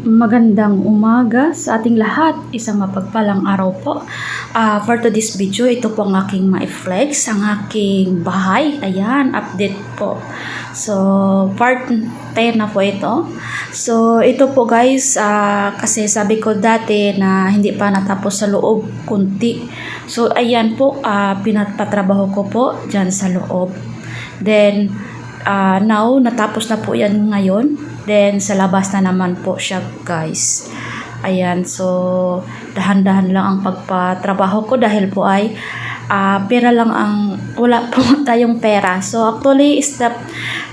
Magandang umaga sa ating lahat. Isang mapagpalang araw po. Ah, for today's video, ito po ang aking ma-flex, ang aking bahay. Ayan, update po. So, part 10 na po ito. So, ito po guys, ah, kasi sabi ko dati na hindi pa natapos sa loob, kunti. So, ayan po, ah, pinapatrabaho ko po dyan sa loob. Then, ah, now, natapos na po yan ngayon. Then, sa labas na naman po siya, guys. Ayan, so, dahan-dahan lang ang pagpatrabaho ko dahil po ay ah, pera lang ang, wala po tayong pera. So, actually, step,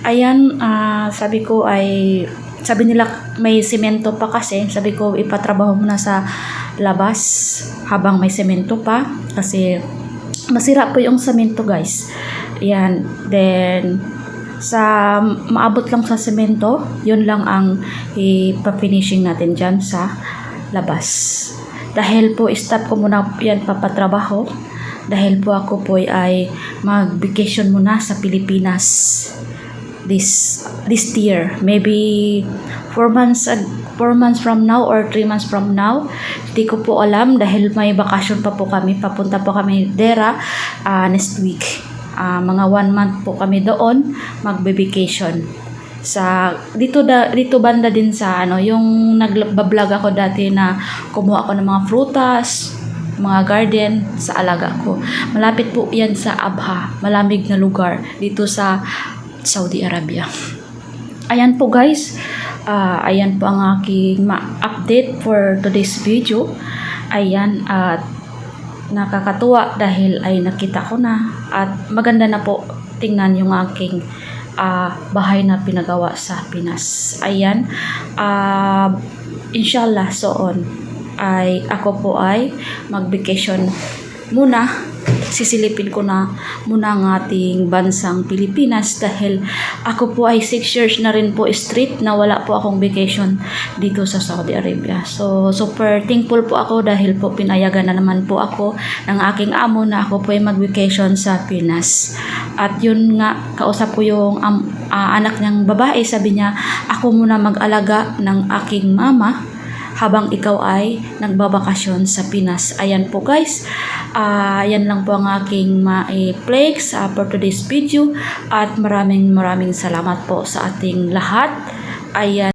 ayan, ah, sabi ko ay, sabi nila may semento pa kasi, sabi ko ipatrabaho muna sa labas habang may semento pa kasi masira po yung semento guys. Ayan, then sa maabot lang sa semento, yun lang ang ipa-finishing natin dyan sa labas. Dahil po stop ko muna yan papatrabaho. Dahil po ako po ay mag-vacation muna sa Pilipinas this this year. Maybe 4 months ag- 4 months from now or 3 months from now. Hindi ko po alam dahil may bakasyon pa po kami. Papunta po kami Dera ah, next week Ah, mga 1 month po kami doon magbe-vacation. Sa dito da, dito banda din sa ano yung nagba-vlog ako dati na kumuha ako ng mga prutas mga garden sa alaga ko. Malapit po yan sa Abha malamig na lugar dito sa Saudi Arabia. Ayan po guys Ah, ayan po ang aking ma-update for today's video. Ayan at nakakatuwa dahil ay nakita ko na at maganda na po tingnan yung aking ah, bahay na pinagawa sa Pinas. Ayan. ah inshallah soon ay ako po ay mag-vacation muna. Sisilipin ko na muna ang ating bansang Pilipinas dahil ako po ay 6 years na rin po straight na wala po akong vacation dito sa Saudi Arabia. So, super thankful po ako dahil po pinayagan na naman po ako ng aking amo na ako po ay mag-vacation sa Pinas. At yun nga, kausap ko yung am- ah, anak niyang babae, sabi niya, ako muna mag-alaga ng aking mama habang ikaw ay nagbabakasyon sa Pinas. Ayan po guys, Ah, yan lang po ang aking ma-flex ah, for today's video at maraming maraming salamat po sa ating lahat. Ayan.